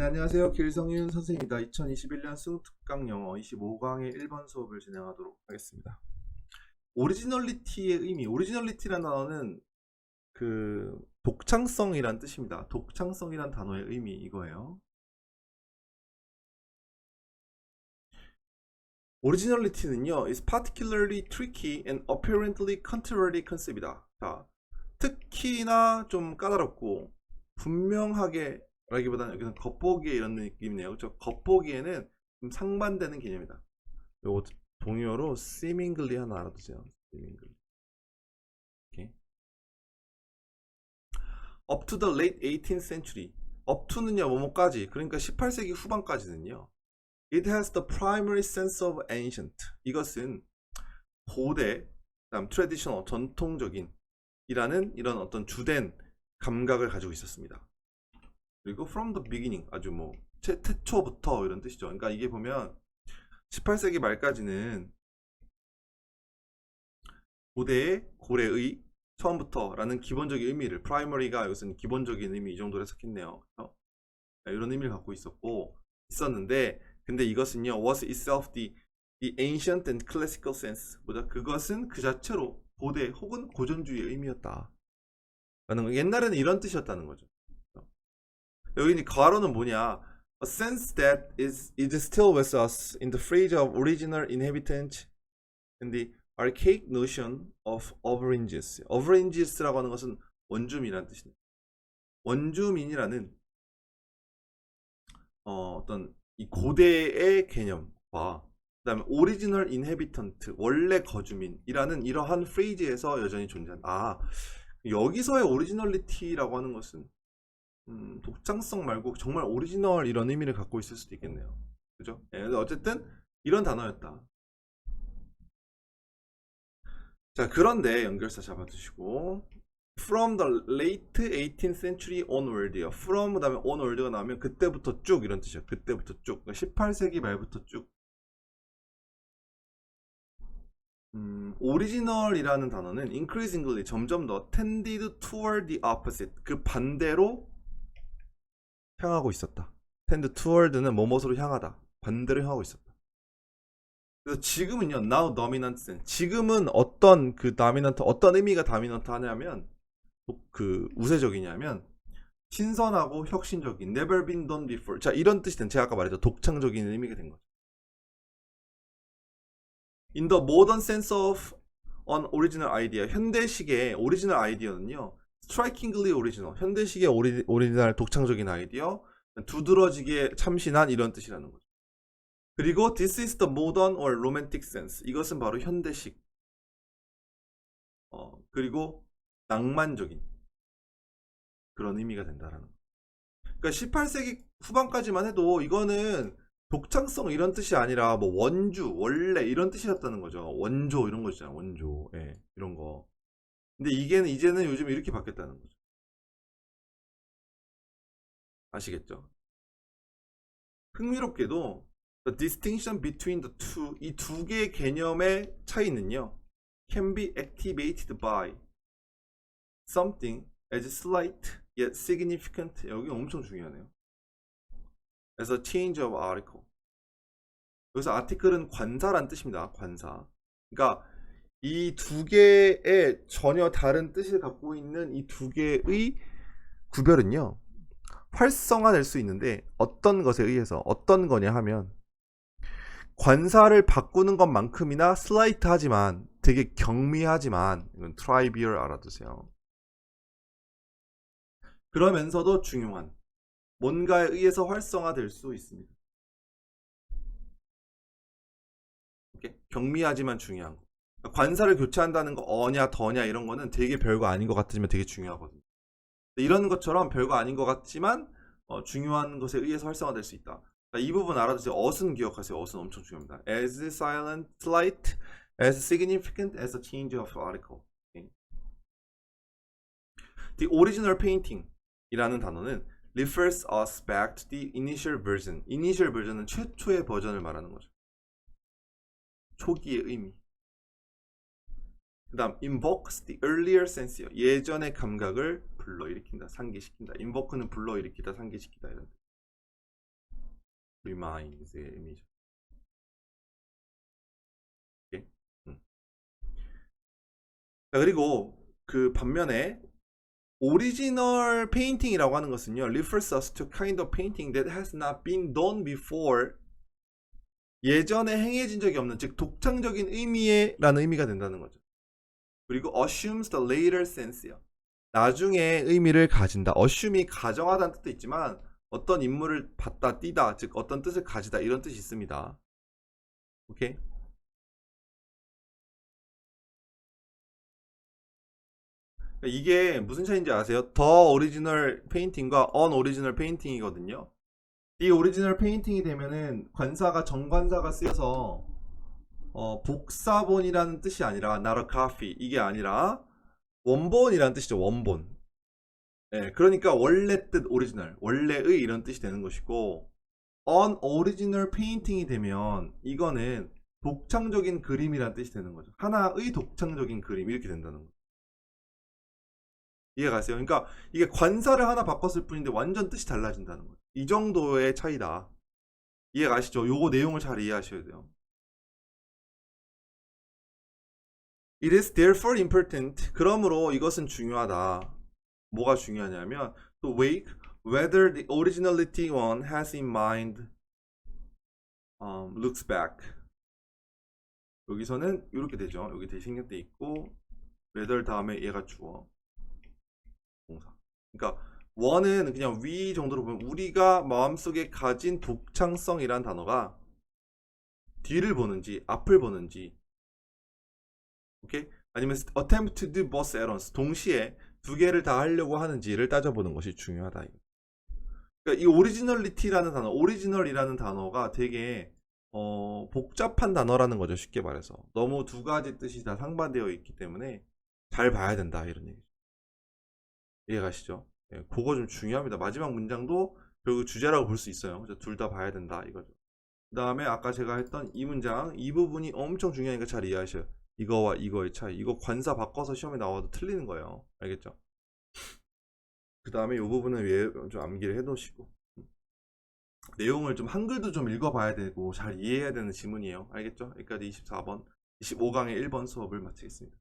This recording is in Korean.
네, 안녕하세요. 길성윤 선생입니다. 2021년 수특강 영어 25강의 1번 수업을 진행하도록 하겠습니다. 오리지널리티의 의미, 오리지널리티라는 단어는 그 독창성이란 뜻입니다. 독창성이란 단어의 의미 이거예요. 오리지널리티는요, is particularly tricky and apparently contrary concept이다. 자, 특히나 좀 까다롭고 분명하게 라기보다는 여기는 겉보기에 이런 느낌이네요. 그렇죠? 겉보기에는 좀 상반되는 개념이다. 요거 동의어로 seemingly 하나 알아두세요. seemingly. 이렇게. Up to the late 18th century. up to는요, 뭐뭐까지. 그러니까 18세기 후반까지는요. It has the primary sense of ancient. 이것은 고대, 그다음 traditional, 전통적인 이라는 이런 어떤 주된 감각을 가지고 있었습니다. 그리고 from the beginning 아주 뭐 최, 태초부터 이런 뜻이죠. 그러니까 이게 보면 18세기 말까지는 고대의 고래의 처음부터라는 기본적인 의미를 primary가 이것은 기본적인 의미 이 정도로 해석했네요. 그래서 이런 의미를 갖고 있었고 있었는데 근데 이것은요 was itself the the ancient and classical sense 보자 그것은 그 자체로 고대 혹은 고전주의의 의미였다. 라는 거. 옛날에는 이런 뜻이었다는 거죠. 여기 이 괄호는 뭐냐? A sense that is is still with us in the phrase of original inhabitant and the archaic notion of Avranges. Avranges라고 하는 것은 원주민이라는 뜻입니다. 원주민이라는 어, 어떤 이 고대의 개념과 그다음에 오리지널 인헤비턴트 원래 거주민이라는 이러한 프레이즈에서 여전히 존재한다. 아, 여기서의 오리지널리티라고 하는 것은 음, 독창성 말고 정말 오리지널 이런 의미를 갖고 있을 수도 있겠네요. 그죠? 예, 어쨌든 이런 단어였다. 자, 그런데 연결사 잡아두시고 from the late 18th century onward요. from 그다음에 onward가 나오면 그때부터 쭉 이런 뜻이에요. 그때부터 쭉. 그러니까 18세기 말부터 쭉. 음, 오리지널이라는 단어는 increasingly 점점 더 tended toward the opposite 그 반대로 향하고 있었다. tend toward는 뭐뭐로 향하다. 반대로 향하고 있었다. 그래서 지금은요, now dominant. 지금은 어떤 그 dominant, 어떤 의미가 dominant 하냐면, 그 우세적이냐면, 신선하고 혁신적인, never been done before. 자, 이런 뜻이 된, 제가 아까 말했죠. 독창적인 의미가 된 거죠. In the modern sense of an original idea. 현대식의 오리지널 아이디어는요, strikingly original. 현대식의 오리, 오리지널 독창적인 아이디어, 두드러지게 참신한 이런 뜻이라는 거죠. 그리고 this is the modern or romantic sense. 이것은 바로 현대식. 어, 그리고 낭만적인 그런 의미가 된다라는 거. 그러니까 18세기 후반까지만 해도 이거는 독창성 이런 뜻이 아니라 뭐 원주, 원래 이런 뜻이었다는 거죠. 원조 이런 거 있잖아요. 원조. 예, 이런 거. 근데 이게는 이제는 요즘 이렇게 바뀌었다는 거죠. 아시겠죠? 흥미롭게도 the distinction between the two 이 두 개의 개념의 차이는요 can be activated by something as slight yet significant 여기 엄청 중요하네요. as a change of article 여기서 article은 관사란 뜻입니다. 관사. 그러니까 이 두 개의 전혀 다른 뜻을 갖고 있는 이 두 개의 구별은요 활성화될 수 있는데 어떤 것에 의해서 어떤 거냐 하면 관사를 바꾸는 것만큼이나 슬라이트 하지만 되게 경미하지만 이건 트라이비얼 알아두세요. 그러면서도 중요한 뭔가에 의해서 활성화될 수 있습니다. 경미하지만 중요한 거. 그러니까 관사를 교체한다는 거 어냐 더냐 이런 거는 되게 별거 아닌 것 같지만 되게 중요하거든요. 이런 것처럼 별거 아닌 것 같지만 어, 중요한 것에 의해서 활성화될 수 있다. 이 부분 알아두세요. 어순 기억하세요. 어순 엄청 중요합니다. As silent, slight, as significant as a change of article. Okay. The original painting 이라는 단어는 refers us back to the initial version. initial version은 최초의 버전을 말하는 거죠. 초기의 의미. 그 다음 invokes the earlier sense요. 예전의 감각을 불러일으킨다, 상기시킨다. invoke는 불러일으키다, 상기시키다 이런 뜻. reminds의 의미죠. 음. 자, 그리고 그 반면에 오리지널 페인팅이라고 하는 것은요, refers us to kind of painting that has not been done before. 예전에 행해진 적이 없는, 즉 독창적인 의미에라는 의미가 된다는 거죠. 그리고 assumes the later sense요. 나중에 의미를 가진다. assume이 가정하다는 뜻도 있지만 어떤 인물을 봤다, 띄다, 즉 어떤 뜻을 가지다 이런 뜻이 있습니다. 오케이? 이게 무슨 차이인지 아세요? 더 오리지널 페인팅과 언 오리지널 페인팅이거든요. 이 오리지널 페인팅이 되면은 관사가 정관사가 쓰여서 어, 복사본이라는 뜻이 아니라 a copy 이게 아니라 원본이라는 뜻이죠. 원본. 예, 그러니까 원래 뜻 오리지널, 원래의 이런 뜻이 되는 것이고 on original painting이 되면 이거는 독창적인 그림이라는 뜻이 되는 거죠. 하나의 독창적인 그림 이렇게 된다는 거죠. 이해 가세요? 그러니까 이게 관사를 하나 바꿨을 뿐인데 완전 뜻이 달라진다는 거예요. 이 정도의 차이다. 이해 가시죠? 요거 내용을 잘 이해하셔야 돼요. It is therefore important. 그러므로 이것은 중요하다. 뭐가 중요하냐면 to weigh whether the originality one has in mind um, looks back. 여기서는 이렇게 되죠. 여기 대신격돼 있고 whether 다음에 얘가 주어. 동사. 그러니까 원은 그냥 위 정도로 보면 우리가 마음속에 가진 독창성이란 단어가 뒤를 보는지 앞을 보는지 오케이? 아니면 attempt to both once 동시에 두 개를 다 하려고 하는지를 따져보는 것이 중요하다. 그러니까 이 오리지널리티라는 단어, 오리지널이라는 단어가 되게 어, 복잡한 단어라는 거죠. 쉽게 말해서 너무 두 가지 뜻이 다 상반되어 있기 때문에 잘 봐야 된다 이런 얘기죠. 이해가시죠? 예, 그거 좀 중요합니다. 마지막 문장도 결국 주제라고 볼 수 있어요. 둘 다 봐야 된다 이거죠. 그 다음에 아까 제가 했던 이 문장 이 부분이 엄청 중요하니까 잘 이해하셔요. 이거와 이거의 차이. 이거 관사 바꿔서 시험에 나와도 틀리는 거예요. 알겠죠? 그 다음에 이 부분은 왜좀 암기를 해 놓으시고 내용을 좀 한글도 좀 읽어봐야 되고 잘 이해해야 되는 지문이에요. 알겠죠? 여기까지 24번, 25강의 1번 수업을 마치겠습니다.